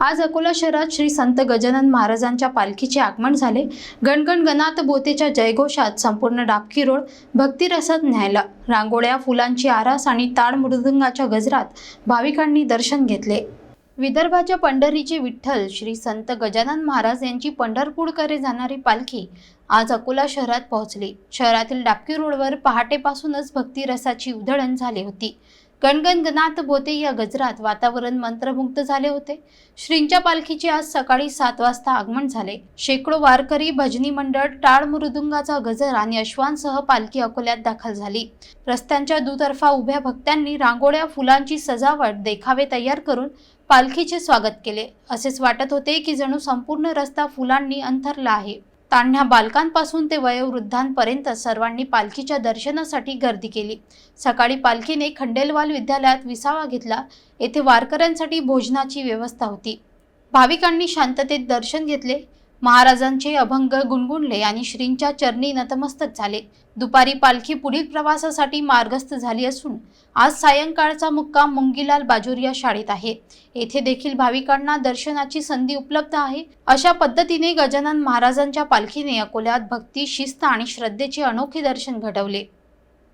आज अकोला शहरात श्री संत गजानन महाराजांच्या पालखीचे आगमन झाले. गणगण गणात बोतेच्या जयघोषात संपूर्ण डाबकी रोड भक्तिरसात न्यायला. रांगोळ्या फुलांची आरास आणि ताड मृदुंगाच्या गजरात भाविकांनी दर्शन घेतले. विदर्भाच्या पंढरीचे विठ्ठल श्री संत गजानन महाराज यांची पंढरपूरकडे जाणारी पालखी आज अकोला शहरात पोहोचली. शहरातील डाबकी रोडवर पहाटेपासूनच भक्तिरसाची उधळण झाली होती. गणगणगणात बोते या गजरात वातावरण मंत्रमुग्ध झाले होते. श्रींच्या पालखीचे आज सकाळी सात वाजता आगमन झाले. शेकडो वारकरी भजनी मंडळ टाळ मृदुंगाचा गजर आणि अश्वांसह पालखी अकोल्यात दाखल झाली. रस्त्यांच्या दुतर्फा उभ्या भक्तांनी रांगोळ्या फुलांची सजावट देखावे तयार करून पालखीचे स्वागत केले. असेच वाटत होते की जणू संपूर्ण रस्ता फुलांनी अंथरला आहे. तान्ह्या बालकांपासून ते वयोवृद्धांपर्यंत सर्वांनी पालखीच्या दर्शनासाठी गर्दी केली. सकाळी पालखीने खंडेलवाल विद्यालयात विसावा घेतला. येथे वारकऱ्यांसाठी भोजनाची व्यवस्था होती. भाविकांनी शांततेत दर्शन घेतले. महाराजांचे अभंग गुणगुणले आणि श्रींच्या चरणी नतमस्तक झाले. दुपारी पालखी पुढील प्रवासासाठी मार्गस्थ झाली असून आज सायंकाळचा मुक्काम मुंगीलाल बाजोरिया शाळेत आहे. येथे देखील भाविकांना दर्शनाची संधी उपलब्ध आहे. अशा पद्धतीने गजानन महाराजांच्या पालखीने अकोल्यात भक्ती शिस्त आणि श्रद्धेचे अनोखे दर्शन घडवले.